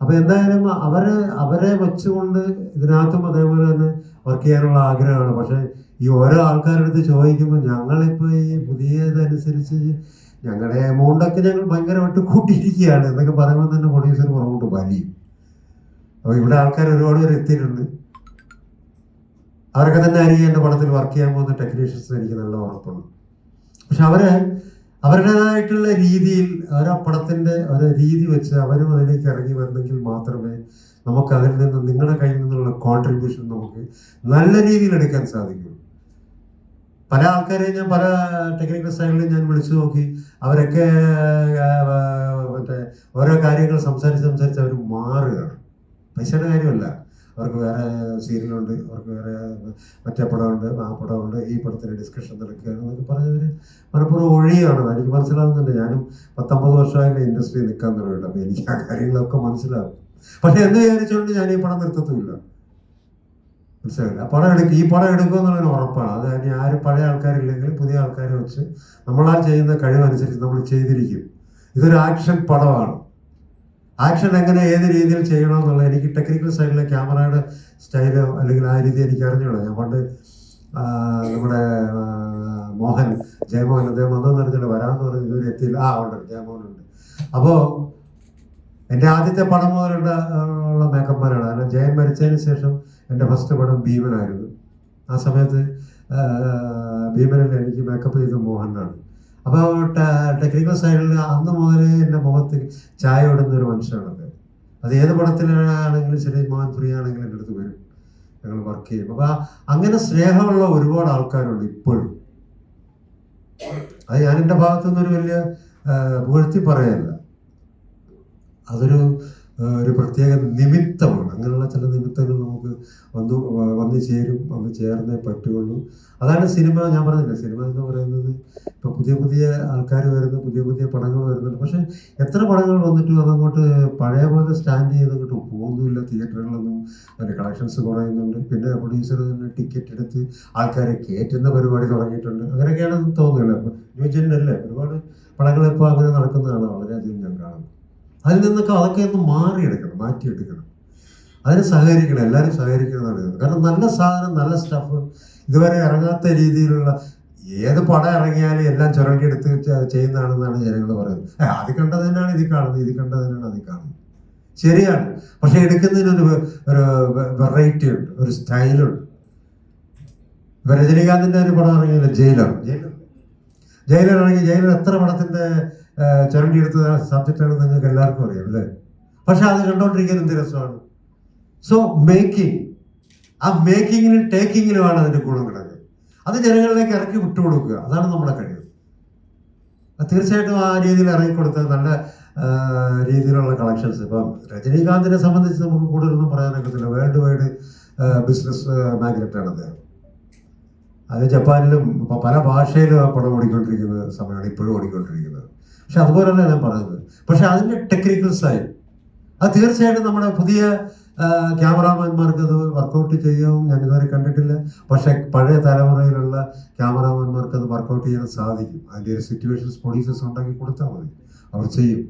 അപ്പൊ എന്തായാലും അവരെ അവരെ വെച്ചുകൊണ്ട് ഇതിനകത്തും അതേപോലെ തന്നെ വർക്ക് ചെയ്യാനുള്ള ആഗ്രഹമാണ്. പക്ഷെ ഈ ഓരോ ആൾക്കാരുടെ അടുത്ത് ചോദിക്കുമ്പോൾ ഞങ്ങളിപ്പോ ഈ പുതിയതനുസരിച്ച് ഞങ്ങളുടെ എമൗണ്ടൊക്കെ ഞങ്ങൾ ഭയങ്കരമായിട്ട് കൂട്ടിയിരിക്കുകയാണ് എന്നൊക്കെ പറയുമ്പോൾ തന്നെ പ്രൊഡ്യൂസർ പുറകോട്ട് വലിയും. അപ്പോൾ ഇവിടെ ആൾക്കാർ ഒരുപാട് പേര് എത്തിയിട്ടുണ്ട്. അവരൊക്കെ തന്നെ ആയിരിക്കും എന്റെ പടത്തിൽ വർക്ക് ചെയ്യാൻ പോകുന്ന ടെക്നീഷ്യൻസ് എനിക്ക് നല്ല ഉറപ്പുണ്ട്. പക്ഷെ അവർ അവരുടേതായിട്ടുള്ള രീതിയിൽ ഓരോ പടത്തിന്റെ ഓരോ രീതി വെച്ച് അവരും അതിലേക്ക് ഇറങ്ങി വന്നെങ്കിൽ മാത്രമേ നമുക്ക് അതിൽ നിന്ന് നിങ്ങളുടെ കയ്യിൽ നിന്നുള്ള കോൺട്രിബ്യൂഷൻ നമുക്ക് നല്ല രീതിയിൽ എടുക്കാൻ സാധിക്കൂ. പല ആൾക്കാരെയും ഞാൻ പല ടെക്നിക്കൽ സ്റ്റൈലിലും ഞാൻ വിളിച്ചു നോക്കി. അവരൊക്കെ മറ്റേ ഓരോ കാര്യങ്ങൾ സംസാരിച്ച് സംസാരിച്ച് അവർ മാറുകയാണ്. പൈസയുടെ കാര്യമല്ല. അവർക്ക് വേറെ സീരിയലുണ്ട് അവർക്ക് വേറെ മറ്റേ പടമുണ്ട് ആ പടമുണ്ട് ഈ പടത്തിന് ഡിസ്കഷൻ നടക്കുകയാണ് എന്നൊക്കെ പറഞ്ഞവര് മനപ്പുറം ഒഴിയാണ് എനിക്ക് മനസ്സിലാവുന്നുണ്ട് ഞാനും പത്തൊമ്പത് വർഷമായിട്ട് ഇൻഡസ്ട്രിയിൽ നിൽക്കാൻ തുടങ്ങിയിട്ട്. അപ്പം എനിക്ക് ആ കാര്യങ്ങളൊക്കെ മനസ്സിലാവും പക്ഷെ എന്ന് വിചാരിച്ചുകൊണ്ട് ഞാൻ ഈ പണം നിർത്തത്തുമില്ല. മനസ്സിലായില്ല? പടം എടുക്കും ഈ പണം എടുക്കും എന്നുള്ളതിന് ഉറപ്പാണ്. അത് ഇനി ആരും പഴയ ആൾക്കാരില്ലെങ്കിൽ പുതിയ ആൾക്കാരെ വെച്ച് നമ്മളാൽ ചെയ്യുന്ന കഴിവനുസരിച്ച് നമ്മൾ ചെയ്തിരിക്കും. ഇതൊരു ആക്ഷൻ പടമാണ്. ആക്ഷൻ എങ്ങനെ ഏത് രീതിയിൽ ചെയ്യണം എന്നുള്ളത് എനിക്ക് ടെക്നിക്കൽ സൈഡിലെ ക്യാമറയുടെ സ്റ്റൈലോ അല്ലെങ്കിൽ ആ രീതി എനിക്ക് അറിഞ്ഞുകൂടാ. ഞാൻ പണ്ട് നമ്മുടെ മോഹൻ ജയമോഹൻ അദ്ദേഹം വന്നെന്ന് അറിഞ്ഞില്ല വരാമെന്ന് പറഞ്ഞ് ഇതുവരെ എത്തിയില്ല. ആ ഉണ്ട് ജയമോഹൻ ഉണ്ട്. അപ്പോ എന്റെ ആദ്യത്തെ പടം മുതലുള്ള ഉള്ള മേക്കപ്പ്മാരാണ് കാരണം ജയൻ മരിച്ചതിന് ശേഷം എന്റെ ഫസ്റ്റ് പടം ഭീമനായിരുന്നു. ആ സമയത്ത് ഭീമനിൽ എനിക്ക് മേക്കപ്പ് ചെയ്ത മോഹനാണ്. അപ്പോൾ ടെക്നിക്കൽ സൈഡിൽ അന്ന് മുതലേ എന്റെ മുഖത്ത് ചായ ഇടുന്ന ഒരു മനുഷ്യനാണ് അത് ഏത് പടത്തിലാണെങ്കിലും ശരി മോഹൻ ഫ്രീ ആണെങ്കിലും എന്റെ അടുത്ത് വരും. ഞങ്ങൾ വർക്ക് ചെയ്യും. അപ്പൊ അങ്ങനെ സ്നേഹമുള്ള ഒരുപാട് ആൾക്കാരുണ്ട് ഇപ്പോഴും. അത് ഞാൻ എന്റെ ഭാഗത്തു നിന്നൊരു വലിയ പുകഴ്ത്തി പറയല്ല. അതൊരു ഒരു പ്രത്യേക നിമിത്തമാണ്. അങ്ങനെയുള്ള ചില നിമിത്തങ്ങൾ നമുക്ക് വന്നു വന്നു ചേരും വന്നു ചേർന്നേ പറ്റുള്ളൂ അതാണ് സിനിമ ഞാൻ പറഞ്ഞില്ലേ സിനിമ എന്ന് പറയുന്നത് ഇപ്പം പുതിയ പുതിയ ആൾക്കാർ വരുന്നു പുതിയ പുതിയ പടങ്ങൾ വരുന്നുണ്ട്. പക്ഷെ എത്ര പടങ്ങൾ വന്നിട്ടും അതങ്ങോട്ട് പഴയ പോലെ സ്റ്റാൻഡ് ചെയ്തങ്ങോട്ട് പോകുന്നില്ല തിയേറ്ററുകളൊന്നും അതിന്റെ കളക്ഷൻസ് കുറയുന്നുണ്ട്. പിന്നെ പ്രൊഡ്യൂസർ തന്നെ ടിക്കറ്റ് എടുത്ത് ആൾക്കാരെ കയറ്റുന്ന പരിപാടി തുടങ്ങിയിട്ടുണ്ട്. അങ്ങനെയൊക്കെയാണ് തോന്നുന്നില്ല ന്യൂ ന്യൂ അല്ലേ ഒരുപാട് പടങ്ങൾ ഇപ്പോൾ അങ്ങനെ നടക്കുന്നതാണ് വളരെയധികം ഞാൻ കാണുന്നത്. അതിൽ നിന്നൊക്കെ അതൊക്കെ ഒന്ന് മാറിയെടുക്കണം മാറ്റിയെടുക്കണം. അതിന് സഹകരിക്കണം എല്ലാവരും സഹകരിക്കണം. കാരണം നല്ല സാധനം നല്ല സ്റ്റഫ് ഇതുവരെ ഇറങ്ങാത്ത രീതിയിലുള്ള ഏത് പടം ഇറങ്ങിയാലും എല്ലാം ചുരണ്ടിയെടുത്ത് ചെയ്യുന്നതാണെന്നാണ് ജനങ്ങൾ പറയുന്നത്. ഏ, അത് കണ്ടത് തന്നെയാണ് ഇത് കാണുന്നത് ഇത് കണ്ടത് തന്നെയാണ് അത് കാണുന്നത്. ശരിയാണ്. പക്ഷെ എടുക്കുന്നതിനൊരു ഒരു വെറൈറ്റി ഉണ്ട് ഒരു സ്റ്റൈലുണ്ട് ഇപ്പൊ രജനീകാന്തിന്റെ ഒരു പടം ഇറങ്ങിയല്ലോ ജയിലർ. ജയിലർ. ജയിലർ ഇറങ്ങി ജയിലർ എത്ര പടത്തിന്റെ ആ, ചുരണ്ടിയെടുത്ത സബ്ജക്റ്റാണ് നിങ്ങൾക്ക് എല്ലാവർക്കും അറിയാം അല്ലേ? പക്ഷെ അത് കണ്ടോണ്ടിരിക്കാൻ എന്ത് രസമാണ്? സോ മേക്കിംഗ് ആ മേക്കിങ്ങിനും ടേക്കിങ്ങിനുമാണ് അതിന്റെ ഗുണം കിടക്കുന്നത്. അത് ജനങ്ങളിലേക്ക് ഇറക്കി വിട്ടുകൊടുക്കുക. അതാണ് നമ്മുടെ കഴിവ്. തീർച്ചയായിട്ടും ആ രീതിയിൽ ഇറങ്ങിക്കൊടുത്ത നല്ല രീതിയിലുള്ള കളക്ഷൻസ് ഇപ്പം രജനീകാന്തിനെ സംബന്ധിച്ച് നമുക്ക് കൂടുതലൊന്നും പറയാനൊക്കത്തില്ല. വേൾഡ് വൈഡ് ബിസിനസ് മാഗ്നറ്റാണ് അദ്ദേഹം. അത് ജപ്പാനിലും പല ഭാഷയിലും ആ പടം ഓടിക്കൊണ്ടിരിക്കുന്ന സമയമാണ് ഇപ്പോഴും ഓടിക്കൊണ്ടിരിക്കുന്നത്. പക്ഷെ അതുപോലല്ല ഞാൻ പറയുന്നത്. പക്ഷെ അതിന്റെ ടെക്നിക്കൽ സൈഡ് അത് തീർച്ചയായിട്ടും നമ്മുടെ പുതിയ ക്യാമറാമാൻമാർക്ക് അത് വർക്കൗട്ട് ചെയ്യും ഞാൻ ഇതുവരെ കണ്ടിട്ടില്ല. പക്ഷെ പഴയ തലമുറയിലുള്ള ക്യാമറാമാൻമാർക്ക് അത് വർക്കൗട്ട് ചെയ്യാൻ സാധിക്കും. അതിന്റെ ഒരു സിറ്റുവേഷൻസ് പ്രൊഡ്യൂസേഴ്സ് ഉണ്ടാക്കി കൊടുത്താൽ മതി. അവർ ചെയ്യും.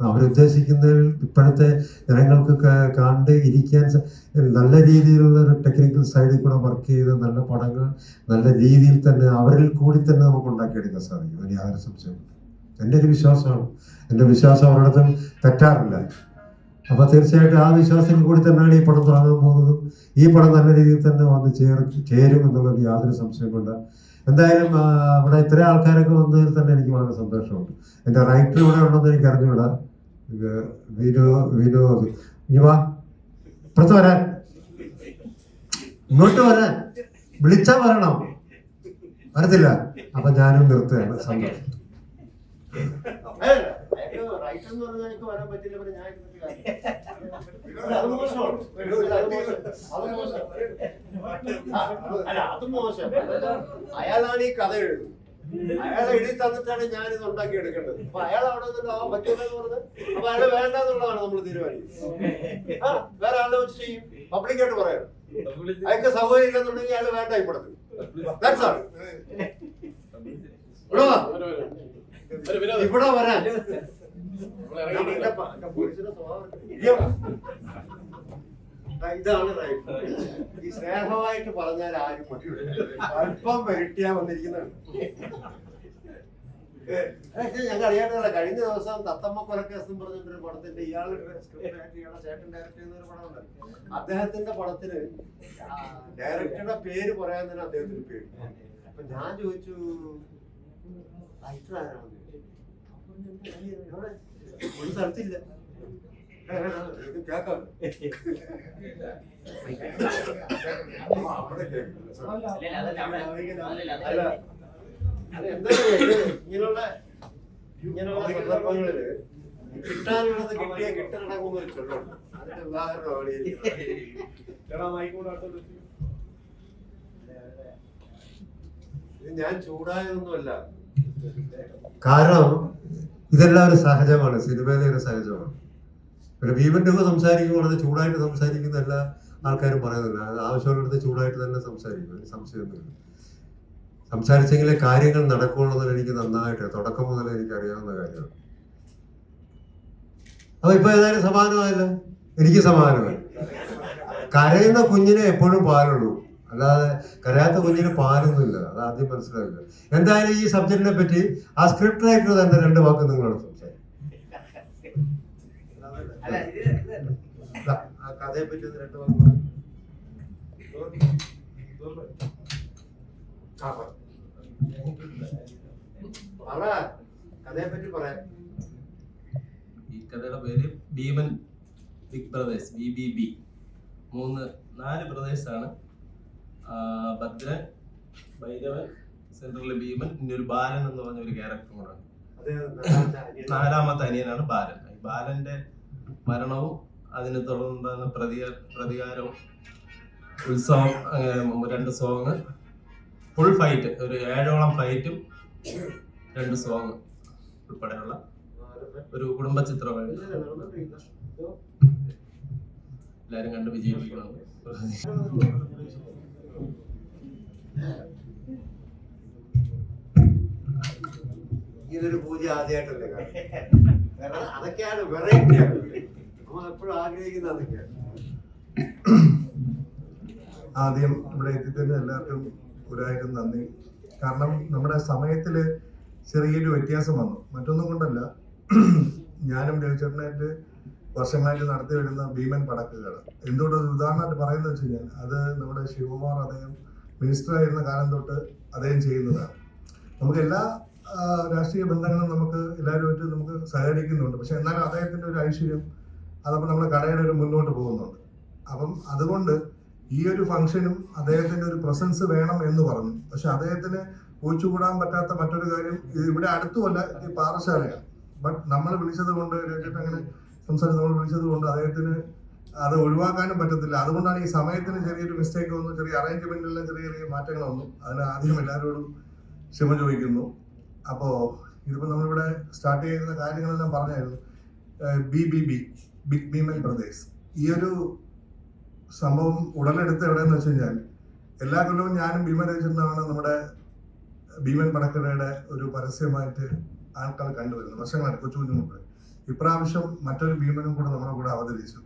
അവരുദ്ദേശിക്കുന്നതിൽ ഇപ്പോഴത്തെ ജനങ്ങൾക്ക് കണ്ട് ഇരിക്കാൻ നല്ല രീതിയിലുള്ള ഒരു ടെക്നിക്കൽ സൈഡിൽ കൂടെ വർക്ക് ചെയ്ത് നല്ല പടങ്ങൾ നല്ല രീതിയിൽ തന്നെ അവരിൽ കൂടി തന്നെ നമുക്ക് ഉണ്ടാക്കിയെടുക്കാൻ സാധിക്കും. അതിന് യാതൊരു സംശയമില്ല എന്റെ ഒരു വിശ്വാസമാണ്. എന്റെ വിശ്വാസം ഒരിടത്തും തെറ്റാറില്ല. അപ്പോൾ തീർച്ചയായിട്ടും ആ വിശ്വാസത്തിൽ കൂടി തന്നെയാണ് ഈ പടം തുടങ്ങാൻ പോകുന്നതും. ഈ പടം നല്ല രീതിയിൽ തന്നെ വന്ന് ചേർ ചേരും എന്നുള്ളത് യാതൊരു സംശയമുണ്ട് എന്തായാലും ഇവിടെ ഇത്രയും ആൾക്കാരൊക്കെ വന്നതിൽ തന്നെ എനിക്ക് വളരെ സന്തോഷമുണ്ട്. എന്റെ റൈറ്റർ ഇവിടെ ഉണ്ടെന്ന് എനിക്ക് അറിഞ്ഞുകൂടാ വിനോ വിനോദ് ഇനി വാ. ഇപ്പുറത്ത് വരാൻ. ഇങ്ങോട്ട് വരാൻ. വിളിച്ചാൽ വരണം. വരത്തില്ല. അപ്പൊ ഞാനും നിർത്തുകയാണ്. സന്തോഷം. അയാളാണ് ഈ കഥ എഴുതുന്നത് അയാളെ എഴുതി തന്നിട്ടാണ് ഞാൻ ഇത് ഉണ്ടാക്കി എടുക്കേണ്ടത് അപ്പൊ അയാൾ അവിടെ നിന്നിട്ട് ആ പറ്റില്ലെന്ന് പറഞ്ഞത് അപ്പൊ അയാൾ വേണ്ട എന്നുള്ളതാണ് നമ്മൾ തീരുമാനിക്കുന്നത് വേറെ ആളെ വെച്ച് ചെയ്യും പബ്ലിക്കായിട്ട് പറയാം അയാൾക്ക് സൗകര്യം ഇല്ലെന്നുണ്ടെങ്കിൽ അയാൾ വേണ്ട all. ഇവിടെ വരാൻ. ഇതാണ് റൈറ്റ് ഈ സ്നേഹമായിട്ട് പറഞ്ഞാൽ ആരും മതി അല്പം വരട്ടിയാ വന്നിരിക്കുന്നതാണ് ഞങ്ങൾ അറിയാത്തല്ല കഴിഞ്ഞ ദിവസം തത്തമ്മ കൊലക്കേസ് എന്ന് പറഞ്ഞൊരു പടത്തിന്റെ ഇയാളുടെ ചേട്ടൻ ഡയറക്ട് ചെയ്യുന്ന ഒരു പടമുണ്ട് അദ്ദേഹത്തിന്റെ പടത്തിന് ഡയറക്ടറുടെ പേര് പറയാൻ തന്നെ അദ്ദേഹത്തിന് പേര് അപ്പൊ ഞാൻ ചോദിച്ചു ഞാൻ ചോദിച്ചു, "എവിടെ? ഒരു സ്ഥലത്തില്ല ഇത് കേക്കാം അവിടെ. അല്ല ഇങ്ങനെയുള്ള ഇങ്ങനെയുള്ള സന്ദർഭങ്ങളിൽ കിട്ടാനുള്ളത് കിട്ടിയ ഒരു ചൊല്ലുണ്ട് അതിന്റെ ചേട്ടാ ഈ ഇരിക്കുന്നത്. ഇത് ഞാൻ ചൂടായതൊന്നുമല്ല. കാരണം ഇതെല്ലാം ഒരു സഹജമാണ് സിനിമയിലെ ഒരു സഹജമാണ്. പിന്നെ ഭീമന്റെ ഒക്കെ സംസാരിക്കുമ്പോൾ ചൂടായിട്ട് സംസാരിക്കുന്ന എല്ലാ ആൾക്കാരും പറയുന്നില്ല അത് ആവശ്യമുള്ളിടത്ത് ചൂടായിട്ട് തന്നെ സംസാരിക്കും അതിന് സംശയമൊന്നുമില്ല സംസാരിച്ചെങ്കിലേ കാര്യങ്ങൾ നടക്കുള്ളൂ എനിക്ക് നന്നായിട്ട് തുടക്കം മുതൽ എനിക്ക് അറിയാവുന്ന കാര്യമാണ്. അപ്പൊ ഇപ്പൊ ഏതായാലും സമാനമായല്ലോ? എനിക്ക് സമാനമായി. കരയുന്ന കുഞ്ഞിനെ എപ്പോഴും പാലുള്ളൂ അല്ലാതെ കരയാത്ത കുഞ്ഞിന് പാലൊന്നുമില്ല. അത് ആദ്യം മനസ്സിലാവില്ല എന്തായാലും ഈ സബ്ജക്റ്റിനെ പറ്റി ആ സ്ക്രിപ്റ്റ് റൈറ്റർ തന്നെ രണ്ട് വാക്ക് നിങ്ങളോട് സംസാരിക്കും. ദാ, ആ കഥയെ പറ്റി രണ്ട് വാക്ക് കഥയെ പറ്റി പറയാം ഈ കഥയുടെ പേര് ഭീമൻ big brothers B B B മൂന്ന് നാല് ബ്രദേഴ്സാണ് ഭദ്രൻ ഭൈരവൻ സെൻട്രലിലെ ഭീമൻ പിന്നെ ഒരു ബാലൻ എന്ന് പറഞ്ഞ ഒരു ക്യാരക്ടർ കൂടെ നാലാമത്തെ. അനിയനാണ് ബാലൻ ഈ ബാലന്റെ മരണവും അതിനെ തുടർന്നുണ്ടാകുന്ന പ്രതിക പ്രതികാരവും ഉത്സവം അങ്ങനെ രണ്ട് സോങ് ഫുൾ ഫൈറ്റ് ഒരു ഏഴോളം ഫൈറ്റും രണ്ട് സോങ് ഉൾപ്പെടെയുള്ള ഒരു കുടുംബ ചിത്രമാണ്. എല്ലാരും കണ്ട് വിജയിപ്പിക്കണം ഇതൊരു പൂജ ആദ്യമായിട്ടല്ലേ? കാരണം അതൊക്കെയാണ് വെറൈറ്റി നമ്മൾ എപ്പോഴും ആഗ്രഹിക്കുന്ന അതൊക്കെയാണ് ആദ്യം ഇവിടെ എത്തിത്തന്നെ എല്ലാവർക്കും ഒരായിരം നന്ദി. കാരണം നമ്മുടെ സമയത്തിൽ ചെറിയൊരു വ്യത്യാസം വന്നു. മറ്റൊന്നും കൊണ്ടല്ല. ഞാനും രവിചേട്ടനായിട്ട് വർഷങ്ങളായിട്ട് നടത്തി വരുന്ന ഭീമൻ പടക്കുകൾ എന്തുകൊണ്ട് ഉദാഹരണമായിട്ട് പറയുന്നത് വെച്ച് കഴിഞ്ഞാൽ അത് നമ്മുടെ ശിവകുമാർ അദ്ദേഹം മിനിസ്റ്റർ ആയിരുന്ന കാലം തൊട്ട് അദ്ദേഹം ചെയ്യുന്നതാണ്. നമുക്ക് എല്ലാ രാഷ്ട്രീയ ബന്ധങ്ങളും നമുക്ക് എല്ലാവരുമായിട്ട് നമുക്ക് സഹകരിക്കുന്നുണ്ട്. പക്ഷെ എന്നാലും അദ്ദേഹത്തിന്റെ ഒരു ഐശ്വര്യം അതപ്പോൾ നമ്മുടെ കടയുടെ ഒരു മുന്നോട്ട് പോകുന്നുണ്ട്. അപ്പം അതുകൊണ്ട് ഈ ഒരു ഫംഗ്ഷനും അദ്ദേഹത്തിന്റെ ഒരു പ്രസൻസ് വേണം എന്ന് പറഞ്ഞു. പക്ഷെ അദ്ദേഹത്തിന് ഒഴിച്ചുകൂടാൻ പറ്റാത്ത മറ്റൊരു കാര്യം ഇവിടെ അടുത്തുമല്ല ഈ പാറശാലയാണ് ബട്ട് നമ്മൾ വിളിച്ചത് കൊണ്ട് അങ്ങനെ സംസാരിച്ച് നമ്മൾ വിളിച്ചത് കൊണ്ട് അദ്ദേഹത്തിന് അത് ഒഴിവാക്കാനും പറ്റത്തില്ല. അതുകൊണ്ടാണ് ഈ സമയത്തിന് ചെറിയൊരു മിസ്റ്റേക്ക് വന്നു ചെറിയ അറേഞ്ച്മെന്റിലെല്ലാം ചെറിയ ചെറിയ മാറ്റങ്ങൾ വന്നു. അതിന് ആദ്യം എല്ലാവരോടും ക്ഷമ ചോദിക്കുന്നു. അപ്പോൾ ഇതിപ്പോൾ നമ്മളിവിടെ സ്റ്റാർട്ട് ചെയ്യുന്ന കാര്യങ്ങളെല്ലാം പറഞ്ഞായിരുന്നു. ബി ബി ബി ബിഗ് ഭീമൻ ബ്രദേഴ്സ് ഈ ഒരു സംഭവം ഉടലെടുത്ത് എവിടെയെന്ന് വെച്ച് കഴിഞ്ഞാൽ എല്ലാ കൊല്ലവും ഞാനും ഭീമൻ രചിച്ചിട്ടാണ് നമ്മുടെ ഭീമൻ പടക്കടയുടെ ഒരു പരസ്യമായിട്ട് ആൾക്കാർ കണ്ടുവരുന്നത്. വർഷങ്ങളായിട്ട് കൊച്ചു കുഞ്ഞു മുമ്പ് ഇപ്രാവശ്യം മറ്റൊരു ഭീമനും കൂടെ നമ്മുടെ കൂടെ അവതരിച്ചു.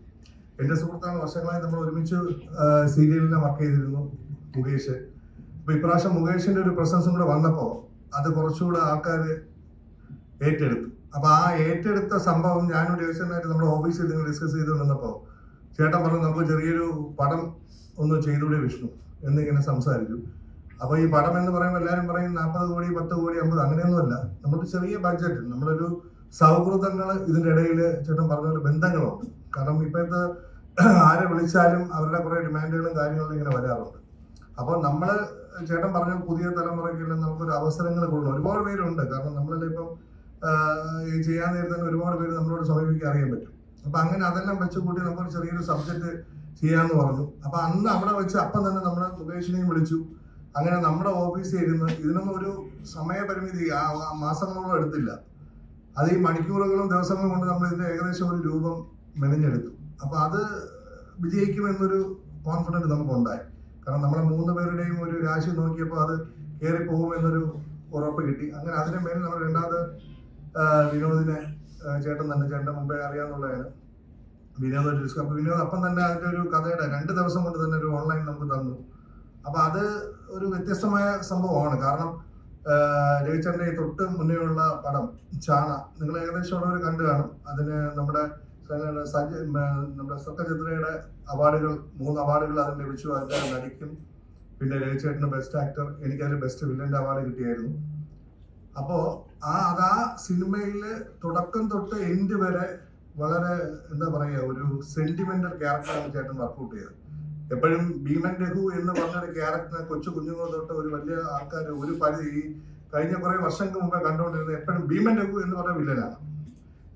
എന്റെ സുഹൃത്താണ് വർഷങ്ങളായി നമ്മൾ ഒരുമിച്ച് സീരിയലിനെ വർക്ക് ചെയ്തിരുന്നു മുകേഷ്. അപ്പൊ ഇപ്രാവശ്യം മുകേഷിന്റെ ഒരു പ്രസൻസും കൂടെ വന്നപ്പോൾ അത് കുറച്ചുകൂടെ ആൾക്കാർ ഏറ്റെടുത്തു. അപ്പൊ ആ ഏറ്റെടുത്ത സംഭവം ഞാനും രവിചന്ദ്രനായിട്ട് നമ്മുടെ ഓഫീസിൽ നിങ്ങൾ ഡിസ്കസ് ചെയ്തുകൊണ്ടിരുന്നപ്പോൾ ചേട്ടൻ പറഞ്ഞു നമുക്ക് ചെറിയൊരു പടം ഒന്ന് ചെയ്തുകൂടെ വിഷ്ണു എന്നിങ്ങനെ സംസാരിച്ചു. അപ്പൊ ഈ പടം എന്ന് പറയുമ്പോൾ എല്ലാവരും പറയും നാൽപ്പത് കോടി പത്ത് കോടി അമ്പത് അങ്ങനെയൊന്നുമല്ല. നമുക്ക് ചെറിയ ബഡ്ജറ്റ് നമ്മളൊരു സൗഹൃദങ്ങൾ ഇതിന്റെ ഇടയിൽ ചേട്ടൻ പറഞ്ഞ ഒരു ബന്ധങ്ങളുണ്ട്. കാരണം ഇപ്പോഴത്തെ ആരെ വിളിച്ചാലും അവരുടെ കുറേ ഡിമാൻഡുകളും കാര്യങ്ങളും ഇങ്ങനെ വരാറുണ്ട്. അപ്പോൾ നമ്മൾ ചേട്ടൻ പറഞ്ഞ പുതിയ തലമുറയ്ക്കെല്ലാം നമുക്കൊരു അവസരങ്ങൾ കൊടുക്കണം. ഒരുപാട് പേരുണ്ട്. കാരണം നമ്മളെല്ലാം ഇപ്പം ഈ ചെയ്യാൻ നേരത്തെ ഒരുപാട് പേര് നമ്മളോട് സമീപിക്കാൻ അറിയാൻ പറ്റും. അപ്പൊ അങ്ങനെ അതെല്ലാം വെച്ച് കൂട്ടി നമുക്കൊരു ചെറിയൊരു സബ്ജക്ട് ചെയ്യാന്ന് പറഞ്ഞു. അപ്പൊ അന്ന് അവിടെ വെച്ച് അപ്പം തന്നെ നമ്മൾ മുകേഷിനെയും വിളിച്ചു. അങ്ങനെ നമ്മുടെ ഓഫീസിൽ ഇരുന്ന് ഇതിനൊന്നും ഒരു സമയപരിമിതി ആ മാസങ്ങളോളം എടുത്തില്ല. അത് ഈ മണിക്കൂറുകളും ദിവസങ്ങളും കൊണ്ട് നമ്മൾ ഇതിന്റെ ഏകദേശം ഒരു രൂപം മെനഞ്ഞെടുത്തു. അപ്പൊ അത് വിജയിക്കുമെന്നൊരു കോൺഫിഡന്റ് നമുക്കുണ്ടായി കാരണം നമ്മളെ മൂന്ന് പേരുടെയും ഒരു രാശി നോക്കിയപ്പോൾ അത് കയറി പോകുമെന്നൊരു ഉറപ്പ് കിട്ടി. അങ്ങനെ അതിന് മേൽ നമ്മൾ രണ്ടാമത് വിനോദിനെ ചേട്ടൻ തന്നെ ചേട്ടൻ മുമ്പേ അറിയാന്നുള്ളതാണ്. വിനോദ് ഒരു ഡിസ്കോ അപ്പൊ വിനോദ് അപ്പം തന്നെ അതിന്റെ ഒരു കഥയുടെ രണ്ട് ദിവസം കൊണ്ട് തന്നെ ഒരു ഓൺലൈൻ നമുക്ക് തന്നു. അപ്പൊ അത് ഒരു വ്യത്യസ്തമായ സംഭവമാണ്. കാരണം ആഹ് തൊട്ട് മുന്നേയുള്ള പടം ചാണ നിങ്ങൾ ഏകദേശം ഉള്ളവർ കണ്ടു കാണും. അതിന് നമ്മുടെ സജ നമ്മുടെ സത്യചന്ദ്രയുടെ അവാർഡുകൾ മൂന്ന് അവാർഡുകൾ അതിന് ലഭിച്ചു. അതിന്റെ നടിക്കും. പിന്നെ രവിചേട്ടന് ബെസ്റ്റ് ആക്ടർ എനിക്ക് അതിൽ ബെസ്റ്റ് വില്ലന്റെ അവാർഡ് കിട്ടിയായിരുന്നു. അപ്പോൾ ആ അത് ആ സിനിമയിൽ തുടക്കം തൊട്ട് എൻഡ് വരെ വളരെ എന്താ പറയുക ഒരു സെന്റിമെന്റൽ ക്യാരക്ടറാണ് ചേട്ടൻ വർക്കൗട്ട് ചെയ്തത്. എപ്പോഴും ഭീമൻ രഘു എന്ന് പറഞ്ഞൊരു ക്യാരക്ടറിനെ കൊച്ചു കുഞ്ഞുങ്ങൾ തൊട്ട് ഒരു വലിയ ആൾക്കാർ ഒരു പരിധി കഴിഞ്ഞ കുറെ വർഷങ്ങൾക്ക് മുമ്പേ കണ്ടുകൊണ്ടിരുന്നത് എപ്പോഴും ഭീമൻ രഘു എന്ന് പറഞ്ഞ വില്ലനാണ്.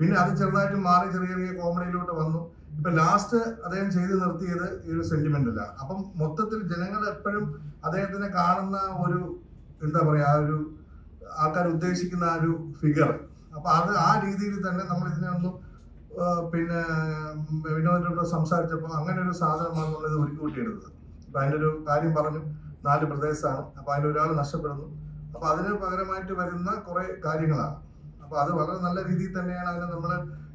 പിന്നെ അത് ചെറുതായിട്ട് മാറി ചെറിയ ചെറിയ കോമഡിയിലോട്ട് വന്നു. ഇപ്പൊ ലാസ്റ്റ് അദ്ദേഹം ചെയ്ത് നിർത്തിയത് ഈ ഒരു സെന്റിമെന്റിലാണ് അപ്പം മൊത്തത്തിൽ ജനങ്ങൾ എപ്പോഴും അദ്ദേഹത്തിനെ കാണുന്ന ഒരു എന്താ പറയാ ആ ഒരു ആൾക്കാർ ഉദ്ദേശിക്കുന്ന ആ ഒരു ഫിഗർ അപ്പൊ അത് ആ രീതിയിൽ തന്നെ നമ്മൾ ഇതിനെ ഒന്ന് പിന്നെ വിനോദിനോട് സംസാരിച്ചപ്പോൾ അങ്ങനെ ഒരു സാധനമാണ് നമ്മളിത് ഒരുക്കി കൂട്ടിയെടുത്തത് അപ്പൊ അതിന്റെ ഒരു കാര്യം പറഞ്ഞു നാല് പ്രദേശമാണ് അപ്പൊ അതിൽ ഒരാൾ നഷ്ടപ്പെടുന്നു. അപ്പൊ അതിന് പകരമായിട്ട് വരുന്ന കുറെ കാര്യങ്ങളാണ്. അപ്പൊ അത് വളരെ നല്ല രീതിയിൽ തന്നെയാണ് അതിനെ നമ്മൾ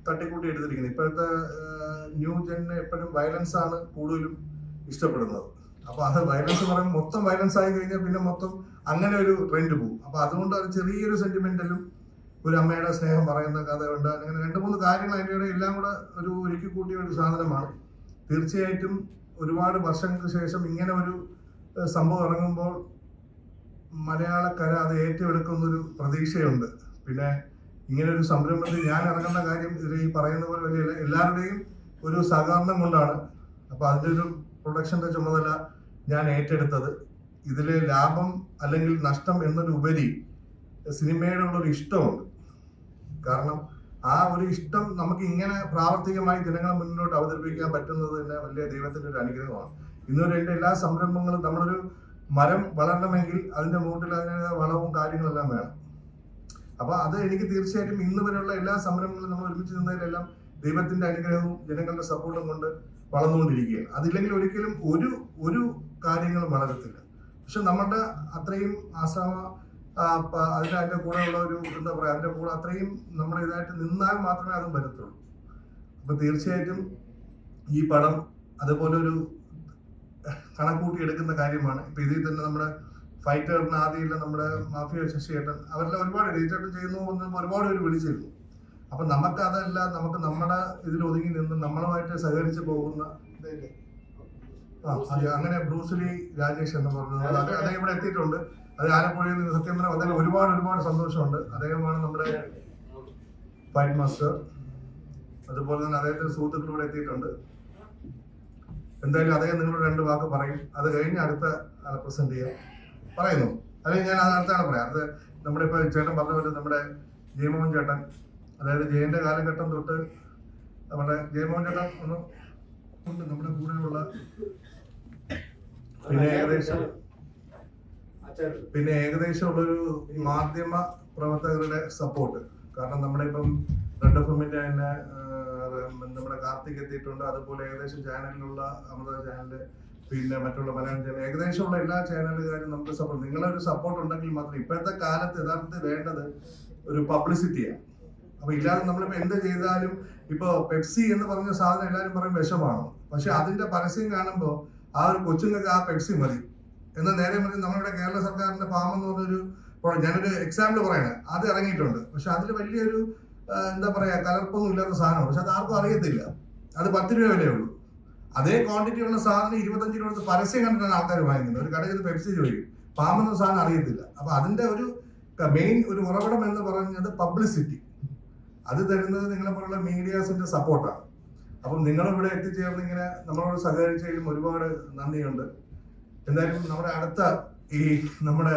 തട്ടിക്കൂട്ടി എടുത്തിരിക്കുന്നത് ഇപ്പോഴത്തെ ന്യൂ ജെന്നെ എപ്പോഴും വയലൻസ് ആണ് കൂടുതലും ഇഷ്ടപ്പെടുന്നത്. അപ്പൊ അത് വയലൻസ് പറയുമ്പോൾ മൊത്തം വയലൻസ് ആയി കഴിഞ്ഞാൽ പിന്നെ മൊത്തം അങ്ങനെ ഒരു ട്രെൻഡ് പോകും. അപ്പൊ അതുകൊണ്ട് അത് ചെറിയൊരു സെന്റിമെന്റലും ഒരു അമ്മയുടെ സ്നേഹം പറയുന്ന കഥയുണ്ട്. അങ്ങനെ രണ്ട് മൂന്ന് കാര്യങ്ങൾ അതിന്റെ ഇടയിൽ എല്ലാം കൂടെ ഒരു ഒരുക്കി കൂട്ടിയ ഒരു സാധനമാണ്. തീർച്ചയായിട്ടും ഒരുപാട് വർഷങ്ങൾക്ക് ശേഷം ഇങ്ങനെ ഒരു സംഭവം ഇറങ്ങുമ്പോൾ മലയാളക്കര അത് ഏറ്റെടുക്കുന്നൊരു പ്രതീക്ഷയുണ്ട്. പിന്നെ ഇങ്ങനെ ഒരു സംരംഭത്തിൽ ഞാൻ ഇറങ്ങുന്ന കാര്യം ഇതിൽ ഈ പറയുന്ന പോലെ വലിയ എല്ലാവരുടെയും ഒരു സഹകരണം കൊണ്ടാണ്. അപ്പൊ അതിന്റെ ഒരു പ്രൊഡക്ഷന്റെ ചുമതല ഞാൻ ഏറ്റെടുത്തത്. ഇതിലെ ലാഭം അല്ലെങ്കിൽ നഷ്ടം എന്നൊരു ഉപരി സിനിമയോടുള്ള ഒരു ഇഷ്ടമുണ്ട്. കാരണം ആ ഒരു ഇഷ്ടം നമുക്ക് ഇങ്ങനെ പ്രാവർത്തികമായി ജനങ്ങൾ മുന്നോട്ട് അവതരിപ്പിക്കാൻ പറ്റുന്നത് തന്നെ വലിയ ദൈവത്തിന്റെ ഒരു അനുഗ്രഹമാണ്. ഇന്നുവരെ എന്റെ എല്ലാ സംരംഭങ്ങളും നമ്മളൊരു മരം വളരണമെങ്കിൽ അതിന്റെ മൂട്ടിൽ അതിന് വളവും കാര്യങ്ങളെല്ലാം വേണം. അപ്പൊ അത് എനിക്ക് തീർച്ചയായിട്ടും ഇന്ന് വരെയുള്ള എല്ലാ സംരംഭങ്ങളും നമ്മൾ ഒരുമിച്ച് നിന്നതിലെല്ലാം ദൈവത്തിന്റെ അനുഗ്രഹവും ജനങ്ങളുടെ സപ്പോർട്ടും കൊണ്ട് വളർന്നുകൊണ്ടിരിക്കുകയാണ്. അതില്ലെങ്കിൽ ഒരിക്കലും ഒരു ഒരു കാര്യങ്ങളും വളരത്തില്ല. പക്ഷെ നമ്മുടെ അത്രയും ആശ്രമ ആ, അതിന്റെ അതിന്റെ അതിന്റെ കൂടെ ഉള്ള ഒരു എന്താ പറയാ അതിന്റെ കൂടെ അത്രയും നമ്മുടെ ഇതായിട്ട് നിന്നാൽ മാത്രമേ അതും വരത്തുള്ളൂ അപ്പൊ തീർച്ചയായിട്ടും ഈ പടം അതുപോലെ ഒരു കണക്കൂട്ടി എടുക്കുന്ന കാര്യമാണ്. ഇപ്പൊ ഇതിൽ തന്നെ നമ്മുടെ ഫൈറ്ററിന് ആദ്യമില്ല നമ്മുടെ മാഫിയ ശശിയേട്ടൻ അവരെല്ലാം ഒരുപാട് രജിച്ചേട്ടൻ ചെയ്യുന്നു എന്ന് ഒരുപാട് പേര് വിളിച്ചിരുന്നു. അപ്പൊ നമുക്ക് അതല്ല നമുക്ക് നമ്മുടെ ഇതിൽ ഒതുങ്ങി നിന്ന് നമ്മളുമായിട്ട് സഹകരിച്ച് പോകുന്ന? ആ അതെ അങ്ങനെ ബ്രൂസ്ലി രാജേഷ് എന്ന് പറഞ്ഞത് അത് ഇവിടെ എത്തിയിട്ടുണ്ട്. അത് ആലപ്പുഴയിൽ നിന്ന് സത്യം പറഞ്ഞാൽ അദ്ദേഹം ഒരുപാട് ഒരുപാട് സന്തോഷമുണ്ട്. അദ്ദേഹമാണ് നമ്മുടെ ഫൈറ്റ് മാസ്റ്റർ. അതുപോലെ തന്നെ അദ്ദേഹത്തിന്റെ സുഹൃത്തുക്കൾ എത്തിയിട്ടുണ്ട്. എന്തായാലും അദ്ദേഹം നിങ്ങളോട് രണ്ട് വാക്ക് പറയും. അത് കഴിഞ്ഞ് അടുത്ത പ്രസന്റ് ചെയ്യാം. പറയുന്നു. അല്ലെങ്കിൽ ഞാൻ അത് അടുത്ത പറയാം. അത് നമ്മുടെ ഇപ്പൊ ചേട്ടൻ പറഞ്ഞ പോലെ നമ്മുടെ ജയമോഹൻ ചേട്ടൻ അതായത് ജയന്റെ കാലഘട്ടം തൊട്ട് നമ്മുടെ ജയമോഹൻ ചേട്ടൻ ഒന്ന് നമ്മുടെ കൂടെയുള്ള പിന്നെ ഏകദേശം പിന്നെ ഏകദേശം ഉള്ളൊരു മാധ്യമ പ്രവർത്തകരുടെ സപ്പോർട്ട് കാരണം നമ്മുടെ ഇപ്പം റെഡ് എഫ് എമ്മിന്റെ തന്നെ നമ്മുടെ കാർത്തിക് എത്തിയിട്ടുണ്ട്. അതുപോലെ ഏകദേശം ചാനലിലുള്ള അമൃത ചാനൽ പിന്നെ മറ്റുള്ള മലയാളം ചാനൽ ഏകദേശമുള്ള എല്ലാ ചാനലുകാരും നമുക്ക് സപ്പോർട്ട് നിങ്ങളെ ഒരു സപ്പോർട്ട് ഉണ്ടെങ്കിൽ മാത്രം ഇപ്പോഴത്തെ കാലത്ത് യഥാർത്ഥത്തിൽ വേണ്ടത് ഒരു പബ്ലിസിറ്റിയാണ് അപ്പൊ ഇല്ലാതെ നമ്മളിപ്പോ എന്ത് ചെയ്താലും ഇപ്പൊ പെപ്സി എന്ന് പറഞ്ഞ സാധനം എല്ലാവരും പറയും വിഷമാണ് പക്ഷെ അതിന്റെ പരസ്യം കാണുമ്പോൾ ആ ഒരു കൊച്ചുങ്ങൾക്ക് ആ പെപ്സി മതി. എന്നാൽ നേരെ മറിച്ച് നമ്മളിവിടെ കേരള സർക്കാരിന്റെ ഫാം എന്ന് പറഞ്ഞൊരു ഞാനൊരു എക്സാമ്പിൾ പറയണേ. അത് ഇറങ്ങിയിട്ടുണ്ട്. പക്ഷെ അതിൽ വലിയൊരു എന്താ പറയാ കലർപ്പൊന്നും ഇല്ലാത്ത സാധനമാണ്. പക്ഷെ അത് ആർക്കും അറിയത്തില്ല. അത് പത്ത് രൂപ വിലയേ ഉള്ളൂ. അതേ ക്വാണ്ടിറ്റി ഉള്ള സാധനം ഇരുപത്തഞ്ച് രൂപ പരസ്യം കണ്ടിട്ടാണ് ആൾക്കാർ വാങ്ങിക്കുന്നത്. ഒരു കടയിൽ പെപ്സി ചോദിക്കും പാം എന്ന സാധനം അറിയത്തില്ല. അപ്പൊ അതിന്റെ ഒരു മെയിൻ ഒരു ഉറവിടം എന്ന് പറഞ്ഞത് പബ്ലിസിറ്റി അത് തരുന്നത് നിങ്ങളെ പോലുള്ള മീഡിയാസിന്റെ സപ്പോർട്ടാണ് അപ്പം നിങ്ങളിവിടെ എത്തിച്ചേർന്ന് ഇങ്ങനെ നമ്മളോട് സഹകരിച്ചതിലും ഒരുപാട് നന്ദിയുണ്ട്. എന്തായാലും നമ്മുടെ അടുത്ത ഈ നമ്മുടെ